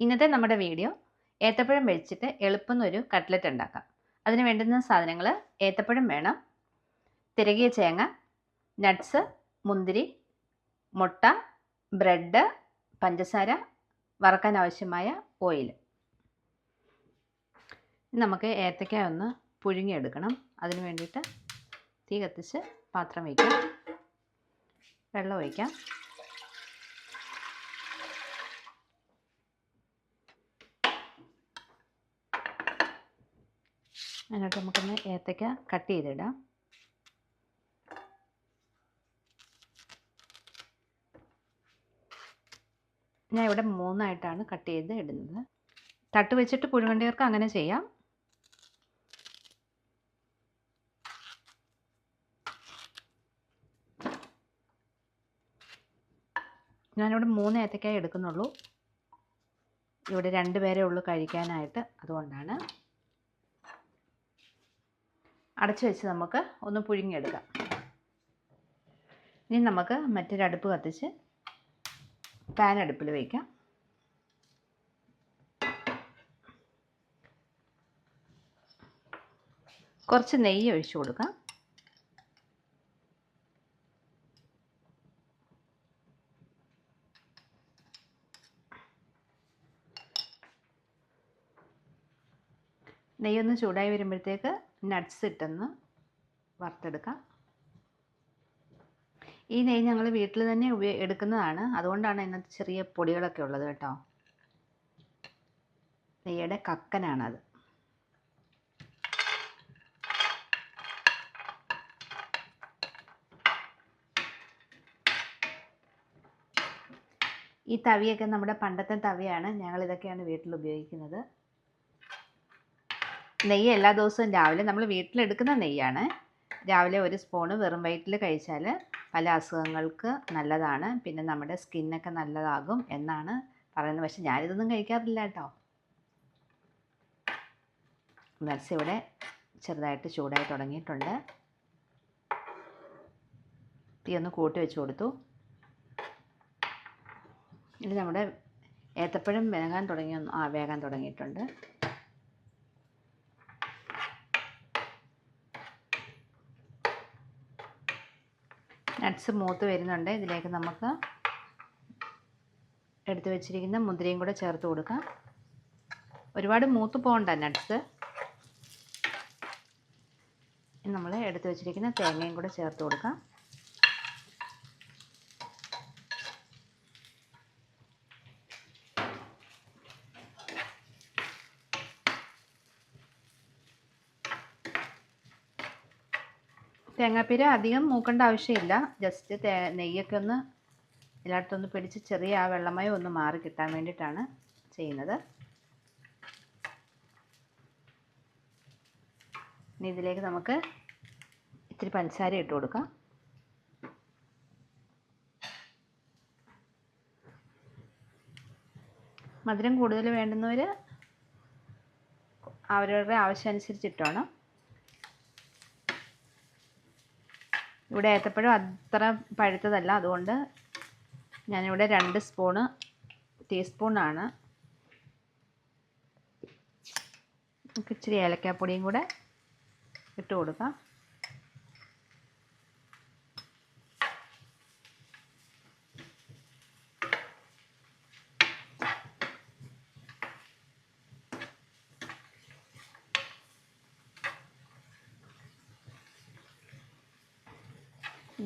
ഇന്നത്തെ നമ്മുടെ വീഡിയോ ഏത്തപ്പഴം വെച്ചിട്ട് എളുപ്പം ഒരു കട്ട്ലറ്റ് ഉണ്ടാക്കാം. അതിന് വേണ്ടുന്ന സാധനങ്ങൾ ഏത്തപ്പഴം വേണം. തിരകിയ ചേങ്ങ നട്ട്സ് മുന്തിരി മുട്ട ബ്രെഡ് പഞ്ചസാര വറക്കാൻ ആവശ്യമായ ഓയിൽ നമുക്ക് ഏത്തക്ക ഒന്ന് പുഴുങ്ങിയെടുക്കണം. അതിന് വേണ്ടിയിട്ട് തീ കത്തിച്ച് പാത്രം വയ്ക്കാം. വെള്ളം ഒഴിക്കാം. അതിനോട്ട് നമുക്കൊന്ന് ഏത്തക്ക കട്ട് ചെയ്തിടാം. ഞാൻ ഇവിടെ മൂന്നായിട്ടാണ് കട്ട് ചെയ്ത് ഇടുന്നത്. തട്ട് വെച്ചിട്ട് പുഴുവണ്ടിയർക്ക് അങ്ങനെ ചെയ്യാം. ഞാനിവിടെ മൂന്ന് ഏത്തക്കായ എടുക്കുന്നുള്ളൂ. ഇവിടെ രണ്ട് പേരേ ഉള്ളൂ കഴിക്കാനായിട്ട്. അതുകൊണ്ടാണ് അടച്ചു വെച്ച് നമുക്ക് ഒന്ന് പുഴുങ്ങിയെടുക്കാം. ഇനി നമുക്ക് മറ്റൊരു അടുപ്പ് കത്തിച്ച് പാൻ അടുപ്പിൽ വയ്ക്കാം കുറച്ച് നെയ്യ് ഒഴിച്ചു കൊടുക്കാം. നെയ്യൊന്ന് ചൂടായി വരുമ്പോഴത്തേക്ക് നട്ട്സ് ഇട്ടൊന്ന് വറുത്തെടുക്കാം. ഈ നെയ്യ് ഞങ്ങൾ വീട്ടിൽ തന്നെ ഉപയോഗ എടുക്കുന്നതാണ്. അതുകൊണ്ടാണ് ഇതിനകത്ത് ചെറിയ പൊടികളൊക്കെ ഉള്ളത് കേട്ടോ. നെയ്യുടെ കക്കനാണത്. ഈ തവിയൊക്കെ നമ്മുടെ പണ്ടത്തെ തവിയാണ്. ഞങ്ങൾ ഇതൊക്കെയാണ് വീട്ടിൽ ഉപയോഗിക്കുന്നത്. നെയ്യ് എല്ലാ ദിവസവും രാവിലെ നമ്മൾ വീട്ടിലെടുക്കുന്ന നെയ്യാണ്. രാവിലെ ഒരു സ്പൂണ് വെറും വയറ്റിൽ കഴിച്ചാൽ പല അസുഖങ്ങൾക്ക് നല്ലതാണ്. പിന്നെ നമ്മുടെ സ്കിന്നൊക്കെ നല്ലതാകും എന്നാണ് പറയുന്നത്. പക്ഷെ ഞാനിതൊന്നും കഴിക്കാറില്ല കേട്ടോ. മത്സ്യം ഇവിടെ ചെറുതായിട്ട് ചൂടായി തുടങ്ങിയിട്ടുണ്ട്. തീ ഒന്ന് കൂട്ടി വെച്ച് കൊടുത്തു. ഇത് നമ്മുടെ ഏത്തപ്പഴം വേകാൻ തുടങ്ങി ആ വേകാൻ തുടങ്ങിയിട്ടുണ്ട്. നട്ട്സ് മൂത്ത് വരുന്നുണ്ട്. ഇതിലേക്ക് നമുക്ക് എടുത്തു വെച്ചിരിക്കുന്ന മുന്തിരിയും കൂടെ ചേർത്ത് കൊടുക്കാം. ഒരുപാട് മൂത്ത് പോകണ്ട നട്ട്സ് നമ്മൾ എടുത്തു വെച്ചിരിക്കുന്ന തേങ്ങയും കൂടെ ചേർത്ത് കൊടുക്കാം. തേങ്ങാപ്പീര അധികം മൂക്കേണ്ട ആവശ്യമില്ല. ജസ്റ്റ് തേ നെയ്യൊക്കെ ഒന്ന് എല്ലായിടത്തൊന്ന് പിടിച്ച് ചെറിയ ആ വെള്ളമയം ഒന്ന് മാറി കിട്ടാൻ വേണ്ടിയിട്ടാണ് ചെയ്യുന്നത്. ഇനി ഇതിലേക്ക് നമുക്ക് ഇത്തിരി പഞ്ചസാര ഇട്ട് കൊടുക്കാം. മധുരം കൂടുതൽ വേണ്ടുന്നവർ അവരവരുടെ ആവശ്യമനുസരിച്ച് ഇട്ടോണം ഇവിടെ ഏത്തപ്പഴം അത്ര പഴുത്തതല്ല. അതുകൊണ്ട് ഞാനിവിടെ രണ്ട് സ്പൂണ് ടീസ്പൂണാണ്. നമുക്ക് ഇച്ചിരി ഏലക്കാപ്പൊടിയും കൂടെ ഇട്ട് കൊടുക്കാം.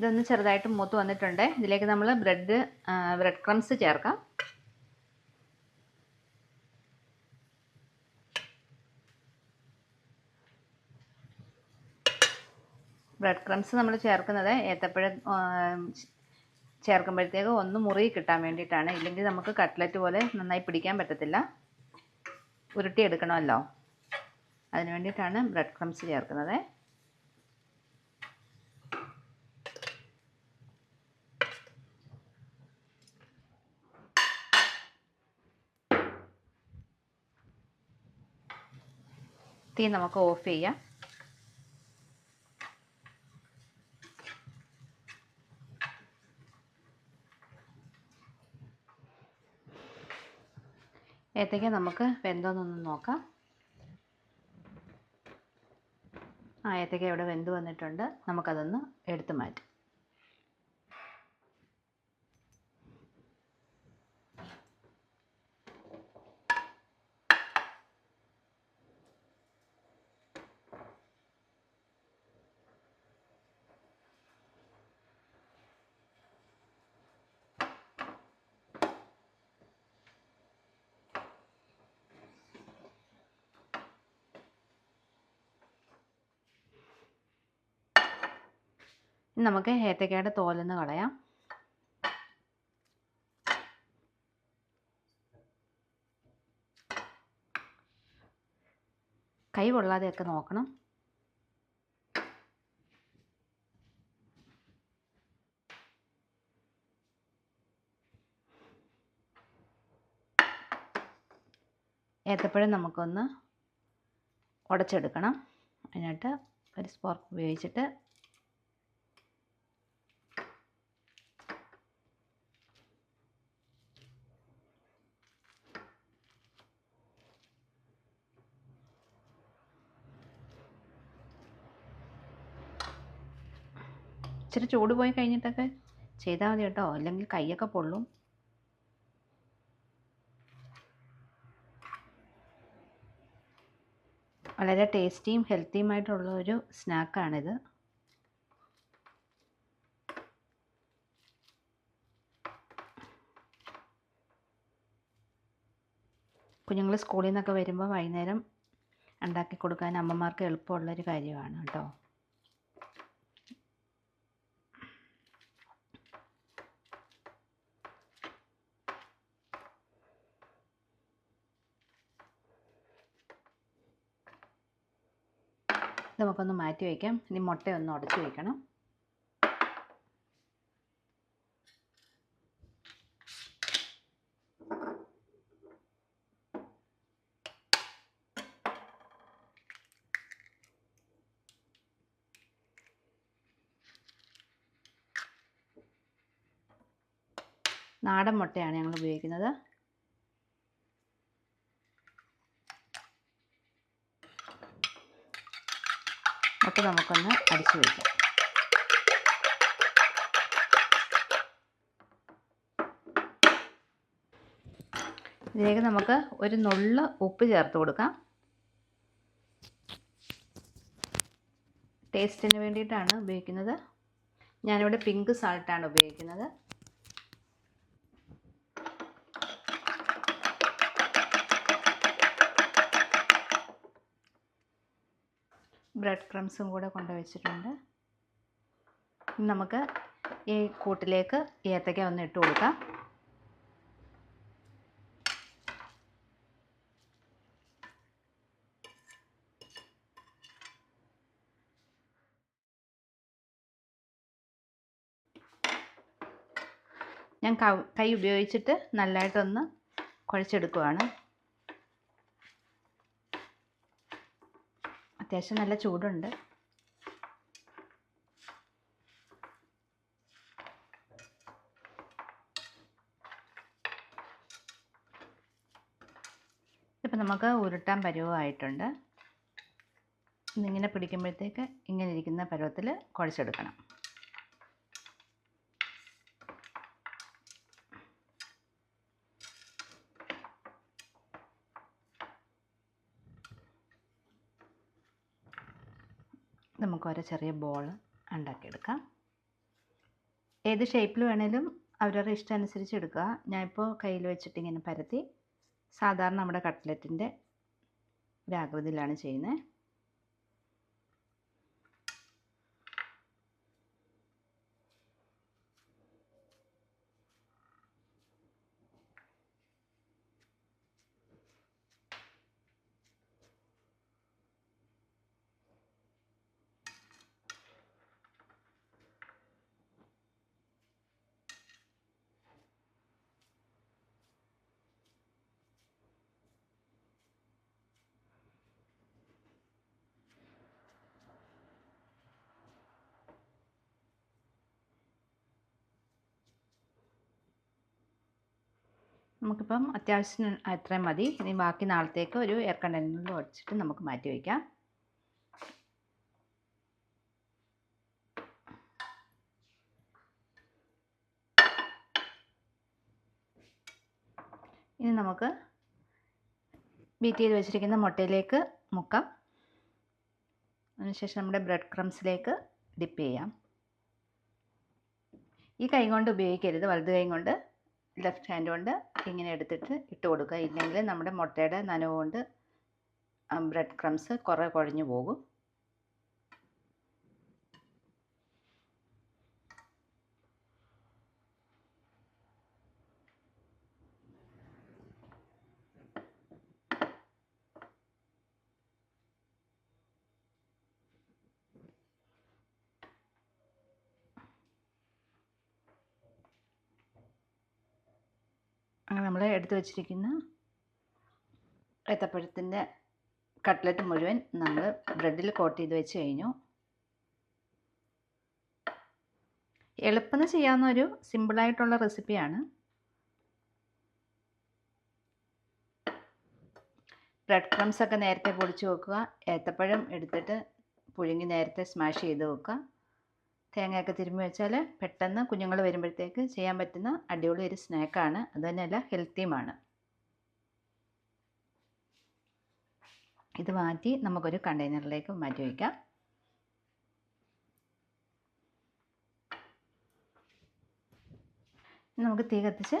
ഇതൊന്ന് ചെറുതായിട്ട് മൂത്ത് വന്നിട്ടുണ്ട്. ഇതിലേക്ക് നമ്മൾ ബ്രെഡ് ബ്രെഡ് ക്രംസ് ചേർക്കാം. ബ്രെഡ് ക്രംസ് നമ്മൾ ചേർക്കുന്നത് ഏത്തപ്പഴം ചേർക്കുമ്പോഴത്തേക്ക് ഒന്ന് മുറി കിട്ടാൻ വേണ്ടിയിട്ടാണ്. ഇല്ലെങ്കിൽ നമുക്ക് കട്ട്ലറ്റ് പോലെ നന്നായി പിടിക്കാൻ പറ്റത്തില്ല. ഉരുട്ടിയെടുക്കണമല്ലോ. അതിന് വേണ്ടിയിട്ടാണ് ബ്രെഡ് ക്രംസ് ചേർക്കുന്നത്. തീ നമുക്ക് ഓഫ് ചെയ്യാം. ഏത്തയ്ക്ക നമുക്ക് വെന്തോന്നൊന്ന് നോക്കാം. ആ ഏത്തയ്ക്ക ഇവിടെ വെന്ത് വന്നിട്ടുണ്ട്. നമുക്കതൊന്ന് എടുത്തു മാറ്റാം. നമുക്ക് ഏത്തക്കയുടെ തോലെന്ന് കളയാം. കൈ കൊള്ളാതെയൊക്കെ നോക്കണം. ഏത്തപ്പഴം നമുക്കൊന്ന് ഉടച്ചെടുക്കണം. അതിനായിട്ട് ഒരു സ്പോർക്ക് ഉപയോഗിച്ചിട്ട് ഇച്ചിരി ചൂട് പോയി കഴിഞ്ഞിട്ടൊക്കെ ചെയ്താൽ മതി കേട്ടോ. അല്ലെങ്കിൽ കൈയൊക്കെ പൊള്ളും. വളരെ ടേസ്റ്റിയും ഹെൽത്തിയുമായിട്ടുള്ള ഒരു സ്നാക്കാണിത്. കുഞ്ഞുങ്ങൾ സ്കൂളിൽ നിന്നൊക്കെ വരുമ്പോൾ വൈകുന്നേരം ഉണ്ടാക്കി കൊടുക്കാൻ അമ്മമാർക്ക് എളുപ്പമുള്ളൊരു കാര്യമാണ് കേട്ടോ. നമുക്കൊന്ന് മാറ്റി വയ്ക്കാം. ഇനി മുട്ടയൊന്ന് ഉടച്ച് വയ്ക്കണം. നാടൻ മുട്ടയാണ് ഞങ്ങൾ ഉപയോഗിക്കുന്നത്. മുട്ട നമുക്കൊന്ന് അടിച്ചു വയ്ക്കാം ഇതിലേക്ക് നമുക്ക് ഒരു നുള്ള ഉപ്പ് ചേർത്ത് കൊടുക്കാം. ടേസ്റ്റിന് വേണ്ടിയിട്ടാണ് ഉപയോഗിക്കുന്നത്. ഞാനിവിടെ പിങ്ക് സാൾട്ടാണ് ഉപയോഗിക്കുന്നത്. ബ്രെഡ് ക്രംസും കൂടെ കൊണ്ടുവച്ചിട്ടുണ്ട്. നമുക്ക് ഈ കൂട്ടിലേക്ക് ഏത്തക്ക ഒന്ന് ഇട്ട് കൊടുക്കാം. ഞാൻ കൈ ഉപയോഗിച്ചിട്ട് നല്ലതായിട്ടൊന്ന് കുഴച്ചെടുക്കുവാണ്. അത്യാവശ്യം നല്ല ചൂടുണ്ട്. ഇപ്പം നമുക്ക് ഉരുട്ടാൻ പരുവമായിട്ടുണ്ട്. ഇന്നിങ്ങനെ പിടിക്കുമ്പോഴത്തേക്ക് ഇങ്ങനെ ഇരിക്കുന്ന പരുവത്തിൽ കുഴച്ചെടുക്കണം. നമുക്ക് ഓരോ ചെറിയ ബോൾ ഉണ്ടാക്കിയെടുക്കാം. ഏത് ഷേപ്പിൽ വേണേലും അവരവരുടെ ഇഷ്ടം അനുസരിച്ച് എടുക്കുക. ഞാനിപ്പോൾ കയ്യിൽ വെച്ചിട്ട് ഇങ്ങനെ പരത്തി സാധാരണ നമ്മുടെ കട്ട്ലറ്റിന്റെ ഒരാകൃതിയിലാണ് ചെയ്യുന്നത്. നമുക്കിപ്പം അത്യാവശ്യത്തിന് അത്രയും മതി. ഇനി ബാക്കി നാളത്തേക്ക് ഒരു എയർ കണ്ടെയ്നറിൽ ഒടിച്ചിട്ട് നമുക്ക് മാറ്റി വയ്ക്കാം ഇനി നമുക്ക് ബീറ്റ് ചെയ്ത് വെച്ചിരിക്കുന്ന മുട്ടയിലേക്ക് മുക്കാം. അതിനുശേഷം നമ്മുടെ ബ്രെഡ് ക്രംസിലേക്ക് ഡിപ്പ് ചെയ്യാം. ഈ കൈ കൊണ്ട് ഉപയോഗിക്കരുത് വലത് കൈ കൊണ്ട് ലെഫ്റ്റ് ഹാൻഡ് കൊണ്ട് ഇങ്ങനെ എടുത്തിട്ട് ഇട്ട് കൊടുക്കുക. ഇല്ലെങ്കിൽ നമ്മുടെ മുട്ടയുടെ നനവ് കൊണ്ട് ബ്രെഡ് ക്രംസ് കുറേ കുഴഞ്ഞു പോകും. നമ്മൾ എടുത്തു വച്ചിരിക്കുന്ന ഏത്തപ്പഴത്തിന്റെ കട്ട്ലറ്റ് മുഴുവൻ നമ്മൾ ബ്രെഡിൽ കോട്ട് ചെയ്ത് വെച്ച് കഴിഞ്ഞു. എളുപ്പം ചെയ്യാവുന്ന ഒരു സിമ്പിളായിട്ടുള്ള റെസിപ്പിയാണ്. ബ്രെഡ് ക്രംസ് ഒക്കെ നേരത്തെ പൊടിച്ച് വെക്കുക ഏത്തപ്പഴം എടുത്തിട്ട് പുഴുങ്ങി നേരത്തെ സ്മാഷ് ചെയ്ത് വെക്കുക. തേങ്ങയൊക്കെ തിരുമ്മി വെച്ചാൽ പെട്ടെന്ന് കുഞ്ഞുങ്ങൾ വരുമ്പോഴത്തേക്ക് ചെയ്യാൻ പറ്റുന്ന അടിപൊളി ഒരു സ്നാക്കാണ്. അത് തന്നെയല്ല ഹെൽത്തിയുമാണ്. ഇത് മാറ്റി നമുക്കൊരു കണ്ടെയ്നറിലേക്ക് മാറ്റി വയ്ക്കാം നമുക്ക് തീ കത്തിച്ച്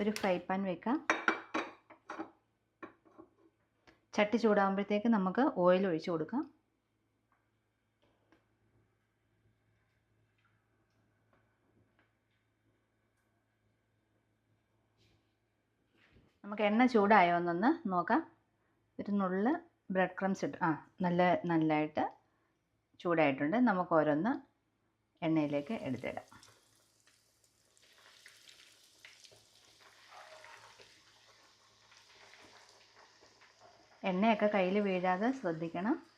ഒരു ഫ്രൈ പാൻ വെക്കാം. ചട്ടി ചൂടാകുമ്പോഴത്തേക്ക് നമുക്ക് ഓയിൽ ഒഴിച്ചു കൊടുക്കാം. നമുക്ക് എണ്ണ ചൂടായോ എന്നൊന്ന് നോക്കാം. ഒരു നുള്ള് ബ്രെഡ് ക്രംസ് ഇട്ട് ആ നല്ല നല്ലതായിട്ട് ചൂടായിട്ടുണ്ട്. നമുക്ക് ഓരോന്ന് എണ്ണയിലേക്ക് എടുത്തിടാം. എണ്ണയൊക്കെ കയ്യിൽ വീഴാതെ ശ്രദ്ധിക്കണം.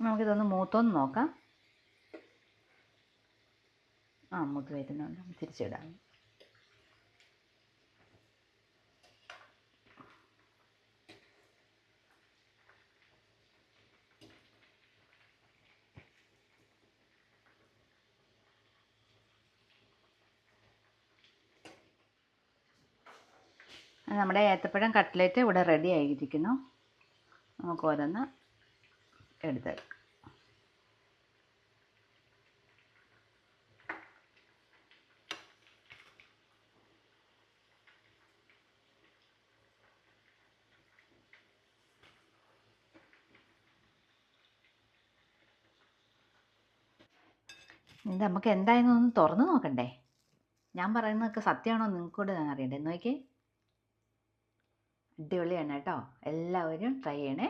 നമുക്കിതൊന്ന് മൂത്തൊന്ന് നോക്കാം. ആ മൂത്ത് വരുന്നുണ്ട്. തിരിച്ചിടാം. നമ്മുടെ ഏത്തപ്പഴം കട്ട്ലേറ്റ് ഇവിടെ റെഡി ആയിരിക്കുന്നു. നമുക്ക് ഓരോന്ന് ഇത് നമുക്ക് എന്തായെന്ന് ഒന്ന് തുറന്ന് നോക്കണ്ടേ? ഞാൻ പറയുന്നതൊക്കെ സത്യമാണോ നിങ്ങൾക്കൂടെ അറിയണ്ടേ? നോക്കിയേ. അടിപൊളിയാണ് കേട്ടോ. എല്ലാവരും ട്രൈ ചെയ്യണേ.